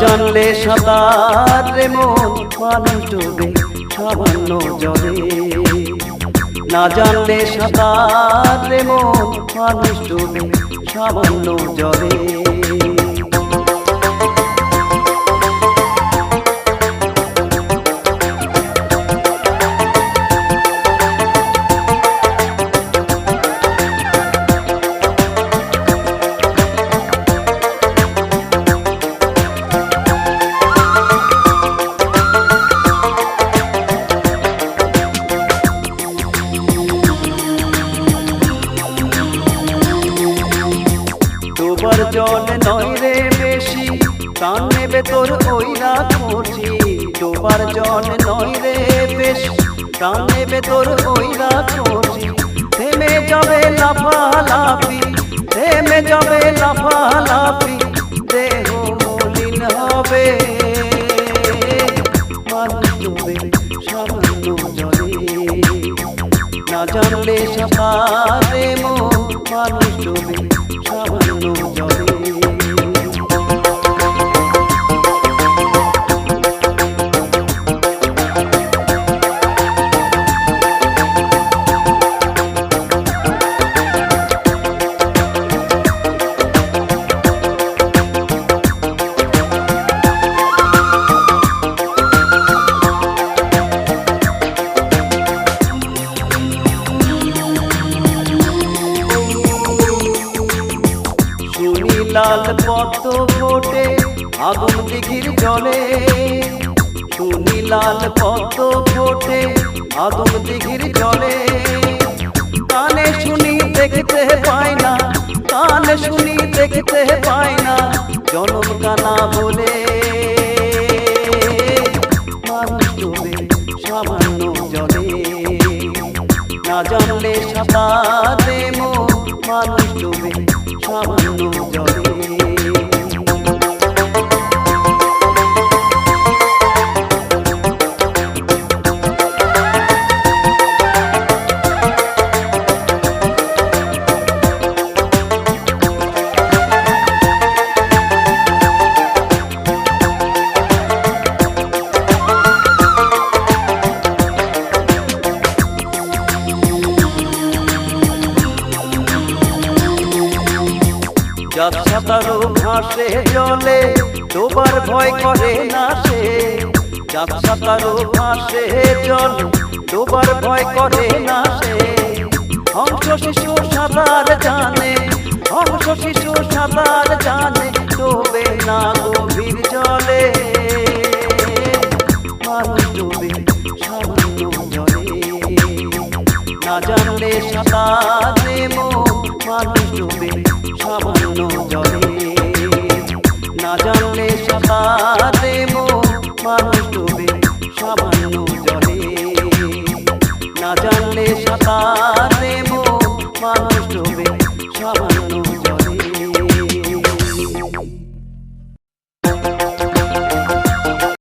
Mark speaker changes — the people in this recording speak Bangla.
Speaker 1: জানলে সাঁতার রে মন পানি ডুবে সামান্য জলে। না জানলে সাঁতার রে মন পানি ডুবে সামান্য জলে। জল নয় রে বেশি। প্রাণ নেবে তোর ওই রাখছি তোমার জল নয় রে বেশি। প্রাণ নেবে তোর ওই রাখছি থেমে যাবে লাফালাফি, থেমে যাবে লাফালাফি। দেহ মলিন হবে। মানুষ সামান্য জলে। না জানলে সাঁতারে লাল পদ্ম ফোটে, আগুন দিঘির জলে। শুনি লাল পদ্ম ফোটে, আগুন দিঘির জলে। কানে শুনি দেখতে পাই না, কানে শুনি দেখতে পাই না, জনম কানা বলে। সামান্য জলে। না জানলে সাঁতারে মন মানুষ ডুবে সামান্য জলে। যার সাঁতারো ভাসে জলে ডোবার ভয় করে না সে? যার সাঁতারো ভাসে জল ডোবার ভয় করে না সে? হংস শিশু সাঁতার জানে হংস শিশু সাঁতার জানে ডোবে না গভীর জলে। মানুষ ডোবে না জানলে সাঁতারে মন মানুষ ডুবে হবে সবানো জলে